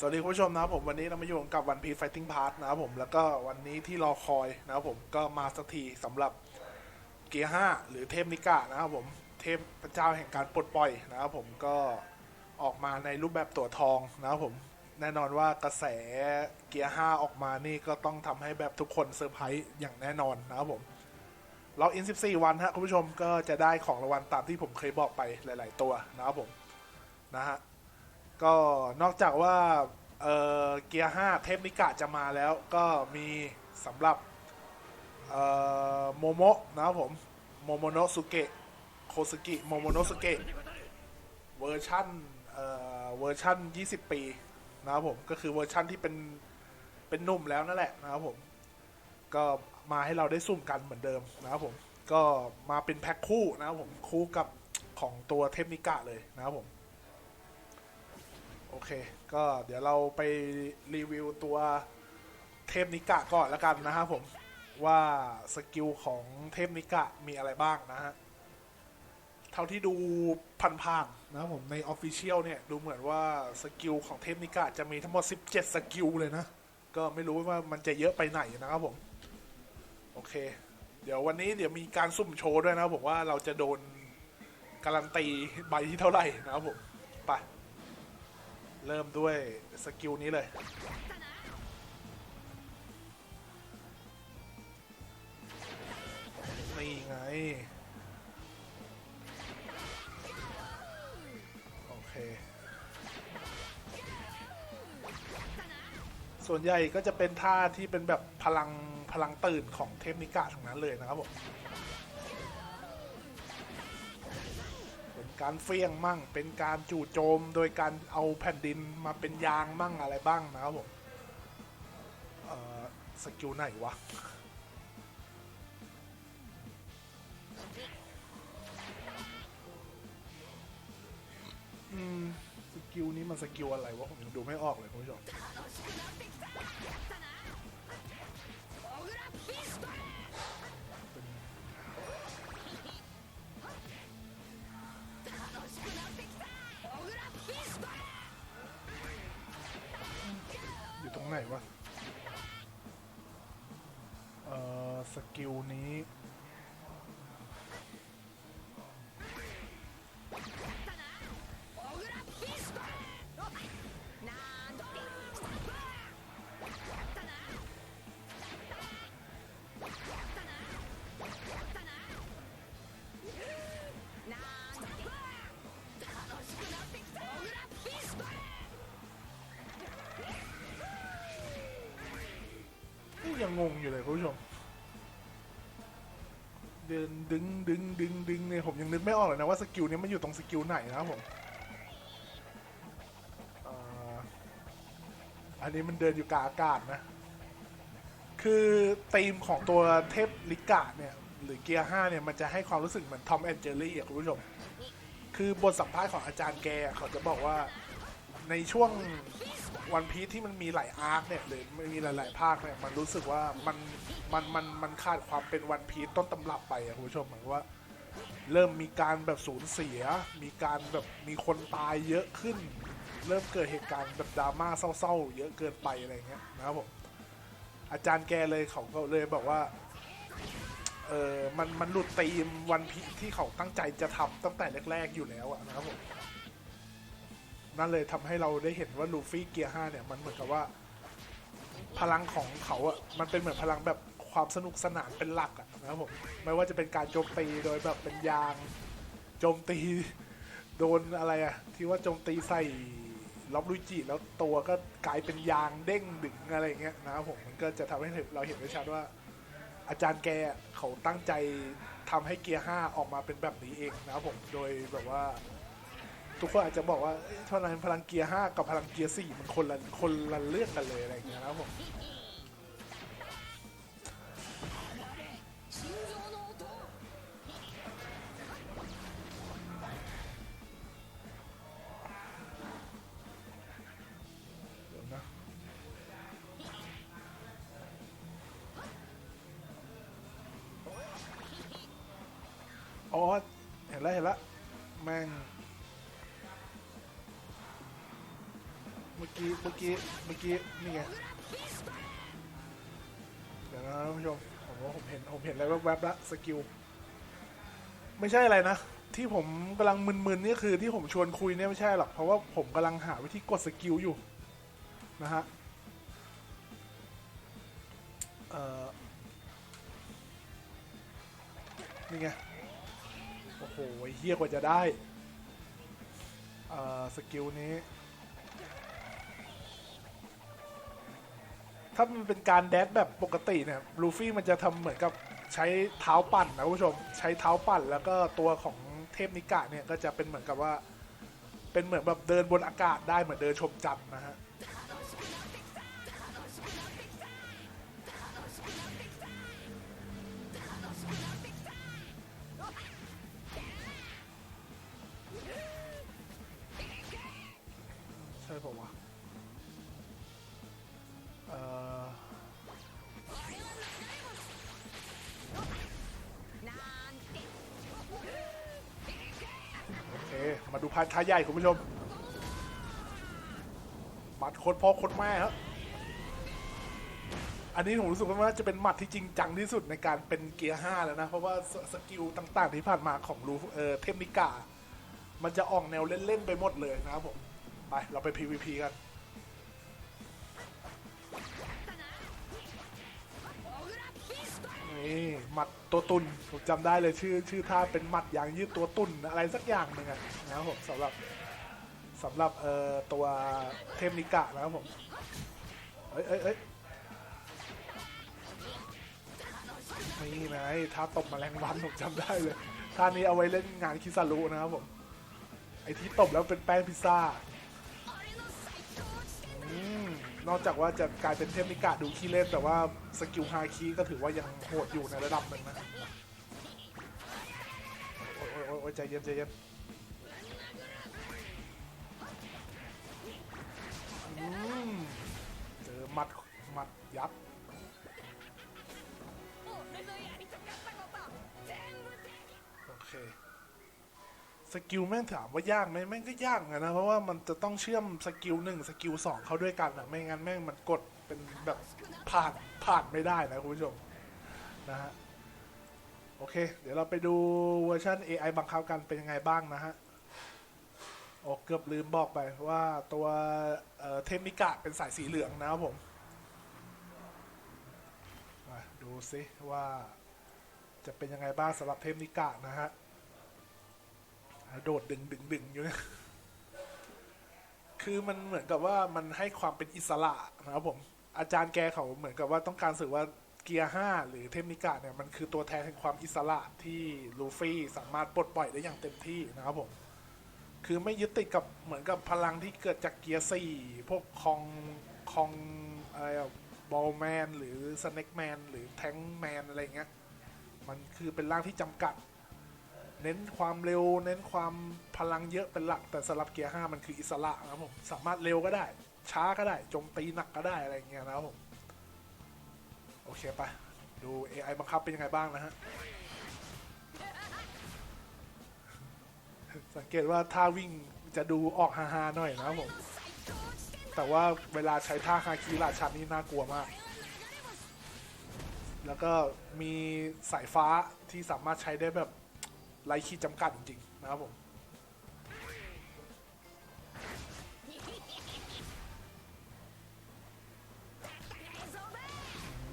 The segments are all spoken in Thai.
สวัสดีคุณผู้ชมนะครับผมวันนี้เรามาอยู่กับวันพี Fighting Pass นะครับผมแล้วก็วันนี้ที่รอคอยนะครับผมก็มาสักทีสำหรับเกียร์ห้าหรือเทพนิกะนะครับผมเทพพระเจ้าแห่งการปลดปล่อยนะครับผมก็ออกมาในรูปแบบตัวทองนะครับผมแน่นอนว่ากระแสเกียร์ห้าออกมานี่ก็ต้องทำให้แบบทุกคนเซอร์ไพรส์อย่างแน่นอนนะครับผมล็อกอิน 14 วันฮะคุณผู้ชมก็จะได้ของรางวัลตามที่ผมเคยบอกไปหลาย ๆ ตัวนะครับผมนะฮะ ก็นอกจากว่าเกียร์5เทปนิกะจะมาแล้วก็มีสำหรับโมโมะนะครับผมโมโมโนสุเกะโคสกิโมโมโนสุเกะเวอร์ชันเวอร์ชัน20 ปีนะครับผมก็คือเวอร์ชันที่เป็นเป็นหนุ่มแล้วนั่นแหละนะครับผมก็มาให้เราได้ซุ่มกันเหมือนเดิมนะครับผมก็มาเป็นแพ็คคู่นะครับผมคู่กับของตัวเทปนิกะเลยนะครับผม เค ก็เดี๋ยวเราไปรีวิวตัวเทพนิกะก่อนแล้วกันนะครับผมว่าสกิลของเทพนิกะมีอะไรบ้างนะฮะ เท่าที่ดูผ่านๆนะผมในออฟฟิเชียลเนี่ย ดูเหมือนว่าสกิลของเทพนิกะจะมีทั้งหมด 17 สกิลเลยนะ ก็ไม่รู้ว่ามันจะเยอะไปไหนนะครับผม โอเค เดี๋ยววันนี้เดี๋ยวมีการสุ่มโชว์ด้วยนะผมว่าเราจะโดนการันตีใบที่เท่าไหร่นะครับผม ไป เริ่มด้วยสกิลนี้เลย นี่ไง โอเค ส่วนใหญ่ก็จะเป็นท่าที่เป็นแบบพลังพลังตื่นของเทพนิกาทั้งนั้นเลยนะครับผม การเฟี้ยงมั่ง เป็นการจู่โจมโดยการเอาแผ่นดินมาเป็นยางมั่งอะไรบ้างนะครับผมเออสกิลไหนวะอืมสกิลนี้มันสกิลอะไรวะผมยังดูไม่ออกเลยคุณผู้ชม วะ เอ่อ สกิลนี้ งงอยู่เลยคุณผู้ชม เดินดึงดึงดึงดึงเนี่ยผมยังนึกไม่ออกเลยนะว่าสกิลนี้มันอยู่ตรงสกิลไหนนะผมอันนี้มันเดินอยู่กลางอากาศนะ คือธีมของตัวเทพลิกาเนี่ย หรือเกียร์ห้าเนี่ย มันจะให้ความรู้สึกเหมือนทอมแอนเจอรี่อะคุณผู้ชม คือบทสัมภาษณ์ของอาจารย์แกเขาจะบอกว่าในช่วง วันพีที่มันมีหลายอาร์คเนี่ยหรือมันมีหลาย ๆ ภาคเนี่ยมันรู้สึกว่ามันมันมันมันขาดความเป็นวันพีต้นตำรับไปอะคุณผู้ชมหมายว่า เริ่มมีการแบบสูญเสีย มีการแบบมีคนตายเยอะขึ้น เริ่มเกิดเหตุการณ์แบบดราม่าเศร้า ๆ เยอะเกินไปอะไรเงี้ยนะครับผมอาจารย์แกเลยเขาก็เลยบอกว่าเออมันมันหลุดธีมวันพีที่เขาตั้งใจจะทำตั้งแต่แรก ๆ อยู่แล้วอะนะครับผม นั่นเลยทำให้เราได้เห็นว่าลูฟี่เกียร์ห้าเนี่ยมันเหมือนกับว่า พลังของเขาอะมันเป็นเหมือนพลังแบบความสนุกสนานเป็นหลักอะนะครับผมไม่ว่าจะเป็นการโจมตีโดยแบบเป็นยางโจมตีโดนอะไรอะที่ว่าโจมตีใส่ล็อบลุยจิแล้วตัวก็กลายเป็นยางเด้งดึงอะไรเงี้ยนะครับผมมันก็จะทำให้เราเห็นได้ชัดว่า อาจารย์แกเขาตั้งใจทำให้เกียร์ห้าออกมาเป็นแบบนี้เองนะครับผมโดยแบบว่า ทุกคนอาจจะบอกว่าเอ้ยพลังพลังเกียร์ห้ากับพลังเกียร์สี่มันคนละคนละเรื่องกันเลยอะไรอย่างเงี้ยนะครับผมเดี๋ยวนะอ๋อเห็นแล้วเห็นแล้วแม่ง เมื่อกี้เมื่อกี้เมื่อกี้นี่ไงเดี๋ยวนะท่านผู้ชมผมว่าผมเห็นผมเห็นอะไรแวบๆแล้วสกิลไม่ใช่อะไรนะ ที่ผมกำลังมึนๆนี่คือที่ผมชวนคุยเนี่ยไม่ใช่หรอกเพราะว่าผมกำลังหาวิธีกดสกิลอยู่นะฮะเอ่อนี่ไงโอ้โหเฮี้ยกว่าจะได้เอ่อสกิลนี้ ถ้ามันเป็นการแดดแบบปกติเนี่ยลูฟี่มันจะทำเหมือนกับใช้เท้าปั่นนะคุณผู้ชม ใช้เท้าปั่นแล้วก็ตัวของเทพนิกะเนี่ยก็จะเป็นเหมือนกับว่า เป็นเหมือนแบบเดินบนอากาศได้เหมือนเดินชมจันทร์นะฮะ มาดูพานท้าใหญ่คุณผู้ชมหมัดโคตรพ่อโคตรแม่ครับอันนี้ผมรู้สึกว่าจะเป็นหมัดที่จริงจังที่สุดในการเป็นเกียร์ห้าแล้วนะ เพราะว่าสสกิลต่างๆที่ผ่านมาของลูเออเทมนิกา มันจะออกแนวเล่น ๆ ไปหมดเลยนะครับผม ไป เราไป PVP กัน นี่หมัดตัวตุนผมจำได้เลยชื่อชื่อท่าเป็นหมัดยางยืดตัวตุนอะไรสักอย่างหนึ่งอะนะครับผมสำหรับสำหรับเอ่อตัวเทมนิกะนะครับผมเอ้ยเอ้ยเอ้ยนี่ไงท่าตบแมลงวันผมจำได้เลยท่านี้เอาไว้เล่นงานคิซารุนะครับผมไอที่ตบแล้วเป็นแป้งพิซซ่า นอกจากว่าจะกลายเป็นเทพนิกะดูขี้เล่น แต่ว่าสกิลฮาคีก็ถือว่ายังโหดอยู่ในระดับหนึ่งนะ โอ้ยโอ้ยโอ้ยโอ้ยใจเย็นใจเย็นอืมเจอหมัดหมัดยับโอเค สกิลแม่งถามว่ายากไหมแม่งก็ยากเหมือนกันนะ เพราะว่ามันจะต้องเชื่อมสกิลหนึ่งสกิลสองเข้าด้วยกันอะไม่งั้นแม่งมันกดเป็นแบบผ่านผ่านไม่ได้นะคุณผู้ชมนะฮะโอเค เดี๋ยวเราไปดูเวอร์ชัน AI บังคับกันเป็นยังไงบ้างนะฮะโอ้เกือบลืมบอกไปว่าตัวเเทมิกะเป็นสายสีเหลืองนะครับผมดูซิว่าจะเป็นยังไงบ้างสำหรับเทมิกะนะฮะ โดดดึงดึงดึงอยู่เนี่ยคือมันเหมือนกับว่ามันให้ความเป็นอิสระนะครับผม อาจารย์แกเขาเหมือนกับว่าต้องการสื่อว่าเกียร์ห้าหรือเทมนิกะเนี่ยมันคือตัวแทนแห่งความอิสระที่ลูฟี่สามารถปลดปล่อยได้อย่างเต็มที่นะครับผม คือไม่ยึดติดกับเหมือนกับพลังที่เกิดจากเกียร์สี่พวกคองคองอะไรบอลแมนหรือสเน็กแมนหรือแทงแมนอะไรเงี้ย มันคือเป็นร่างที่จำกัด เน้นความเร็ว เน้นความพลังเยอะเป็นหลัก แต่สำหรับเกียร์ห้ามันคืออิสระนะครับผมสามารถเร็วก็ได้ ช้าก็ได้โจมตีหนักก็ได้อะไรอย่างเงี้ยนะครับผม โอเคไป ดู AI บังคับเป็นยังไงบ้างนะฮะ สังเกตว่าท่าวิ่งจะดูออกฮาๆหน่อยนะครับผม แต่ว่าเวลาใช้ท่าฮาคิราชันนี่น่ากลัวมากแล้วก็มีสายฟ้าที่สามารถใช้ได้แบบ ไร้ขีดจำกัดจริงๆนะครับผม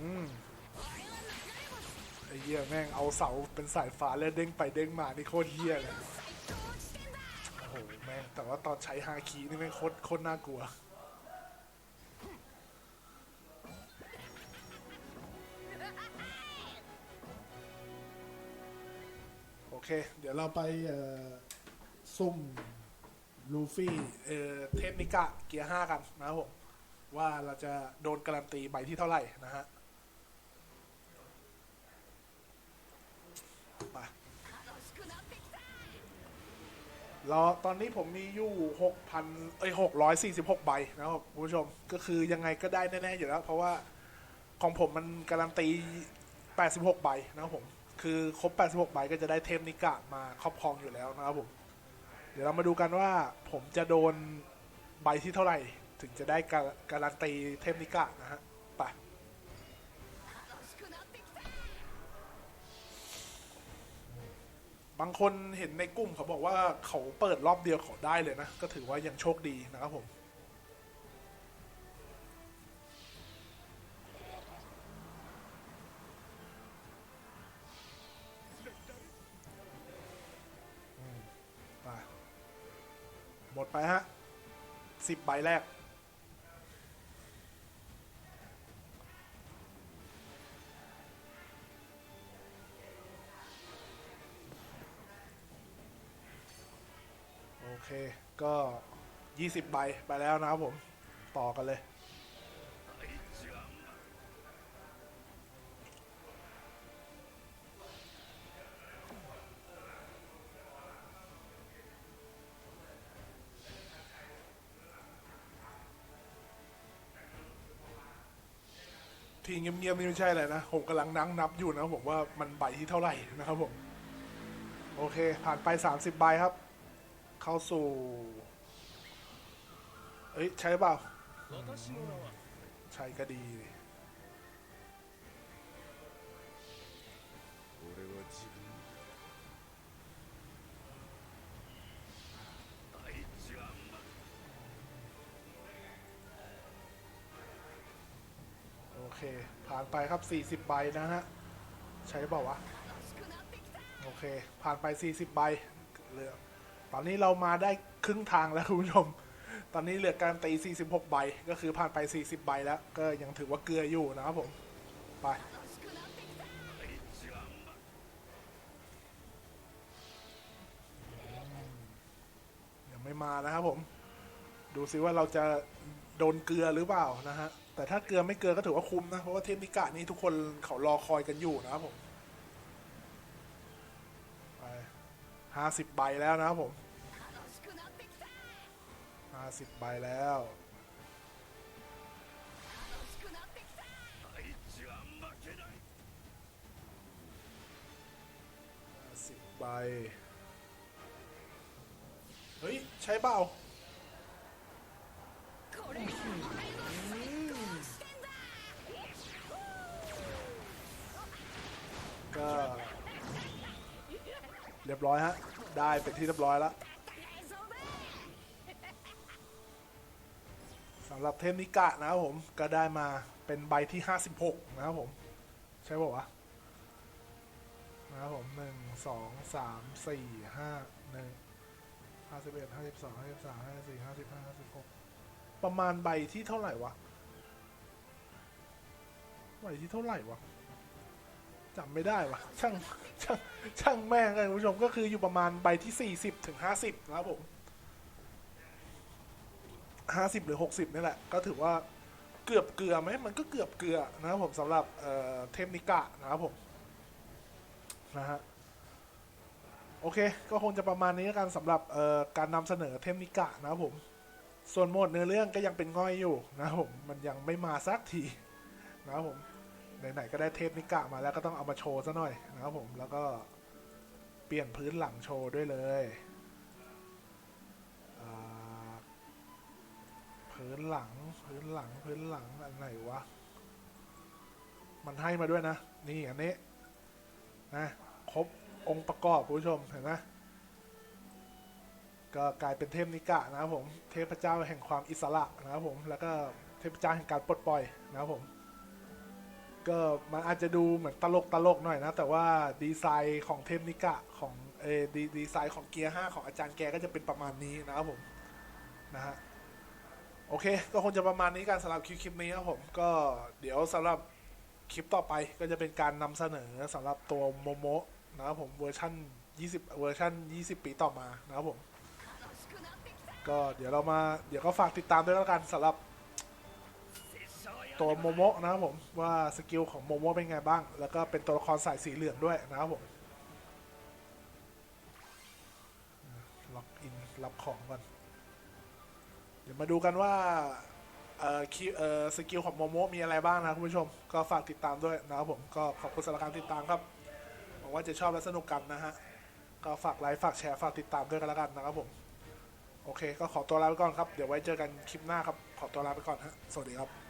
อืมไอ้เหี้ยแม่งเอาเสาเป็นสายฟ้าแล้วเด้งไปเด้งมานี่โคตรเหี้ยเลยโอ้โหแม่งแต่ว่าตอนใช้ฮาคีนี่แม่งโคตรโคตรน่ากลัว เค เดี๋ยวเราไปซุ่มลูฟี่เอ่อเทพนิกะเกียร์ห้ากันนะครับผมว่าเราจะโดนการันตีใบที่เท่าไหร่นะฮะไปรอตอนนี้ผมมีอยู่หกพันเอ้ยหกร้อยสี่สิบหกใบนะครับคุณผู้ชมก็คือยังไงก็ได้แน่ ๆ อยู่แล้ว เพราะว่าของผมมันการันตีแปดสิบหกใบนะครับผม คือครบ 86 ใบก็จะได้เทมนิกะมาครอบครองอยู่แล้วนะครับผม เดี๋ยวเรามาดูกันว่าผมจะโดนใบที่เท่าไหร่ ถึงจะได้การการันตีเทพนิกะนะฮะไปบางคนเห็นในกลุ่มเขาบอกว่าเขาเปิดรอบเดียวเขาได้เลยนะ ก็ถือว่ายังโชคดีนะครับผม ไปฮะสิบใบแรก โอเค ก็ 20 ใบไปแล้วนะครับผม ต่อกันเลย ที่เงียบๆนี่ไม่ใช่เลยนะ ผมกำลังนั่งนับอยู่นะผมว่ามันใบที่เท่าไหร่นะครับผม โอเค ผ่านไป 30ใบครับ เข้าสู่ เอ้ย ใช่เปล่า ใช่ก็ดีานไปครับ 40 ใบนะฮะ ใช่เปล่าวะ โอเค ผ่านไป 40 ใบเหลือตอนนี้เรามาได้ครึ่งทางแล้วคุณผู้ชม ตอนนี้เหลือการตี 46 ใบ ก็คือผ่านไป 40 ใบแล้ว ก็ยังถือว่าเกลืออยู่นะครับผม ไปยังไม่มานะครับผม ดูซิว่าเราจะโดนเกลือหรือเปล่านะฮะ แต่ถ้าเกลือไม่เกลือก็ถือว่าคุ้มนะ เพราะว่าเทพนิกะนี้ทุกคนเขารอคอยกันอยู่นะครับผมห้าสิบใบแล้วนะครับผมห้าสิบใบแล้วสิบใบ เฮ้ย ใช้เปล่า ก็เรียบร้อยฮะ ได้เป็นที่เรียบร้อยแล้วสำหรับเทพนิกะนะครับผม ก็ได้มาเป็นใบที่ 56 นะครับผม ใช่ป่าวะนะครับผมหนึ่งสองสามสี่ห้าหนึ่งห้าสิบเอ็ดห้าสิบสองห้าสิบสามห้าสิบสี่ห้าสิบห้าห้าสิบหกประมาณใบที่เท่าไหร่วะใบที่เท่าไหร่วะ จำไม่ได้วะช่างช่างช่างแม่งเลยคุณผู้ชมก็คืออยู่ประมาณใบที่สี่สิบถึงห้าสิบนะครับผมห้าสิบหรือหกสิบนี่แหละ ก็ถือว่าเกือบเกลือไหมมันก็เกือบเกลือนะครับผมสำหรับเเทพนิกะนะครับผมนะฮะโอเค ก็คงจะประมาณนี้แล้วกันสำหรับการนำเสนอเทมนิกะนะครับผม ส่วนหมดเนื้อเรื่องก็ยังเป็นง่อยอยู่นะครับผม มันยังไม่มาสักทีนะครับผม ไหนๆก็ได้เทปนิกะมาแล้วก็ต้องเอามาโชว์ซะหน่อยนะครับผมแล้วก็เปลี่ยนพื้นหลังโชว์ด้วยเลยพื้นหลังพื้นหลังพื้นหลังอันไหนวะมันให้มาด้วยนะ นี่อันนี้นะครบองค์ประกอบคุณผู้ชมเห็นไหมก็กลายเป็นเทพนิกะนะครับผม เทพเจ้าแห่งความอิสระนะครับผม แล้วก็เทพเจ้าแห่งการปลดปล่อยนะครับผม ก็มันอาจจะดูเหมือนตลกตลกหน่อยนะ แต่ว่าดีไซน์ของเทพนิกะของเออดีดีไซน์ของเกียร์ห้าของอาจารย์แกก็จะเป็นประมาณนี้นะครับผมนะฮะโอเค ก็คงจะประมาณนี้การสำหรับคลิปคลิปนี้ครับผมก็เดี๋ยวสำหรับคลิปต่อไปก็จะเป็นการนำเสนอสำหรับตัวโมโมะนะครับผมเวอร์ชัน20 เวอร์ชัน20 ปีต่อมานะครับผม ก็เดี๋ยวเรามาเดี๋ยวก็ฝากติดตามด้วยแล้วกันสำหรับ ตัวโมโมะนะครับผมว่าสกิลของโมโมะเป็นไงบ้าง แล้วก็เป็นตัวละครสายสีเหลืองด้วยนะครับผมล็อกอินรับของก่อนเดี๋ยวมาดูกันว่าเอ่อคีเอ่อสกิลของโมโมะมีอะไรบ้างนะคุณผู้ชม ก็ฝากติดตามด้วยนะครับผมก็ขอบคุณสำหรับการติดตามครับหวังว่าจะชอบและสนุกกันนะฮะก็ฝากไลค์ฝากแชร์ฝากติดตามด้วยกันแล้วกันนะครับผมโอเค ก็ขอตัวลาไปก่อนครับ เดี๋ยวไว้เจอกันคลิปหน้าครับ ขอตัวลาไปก่อนฮะ สวัสดีครับ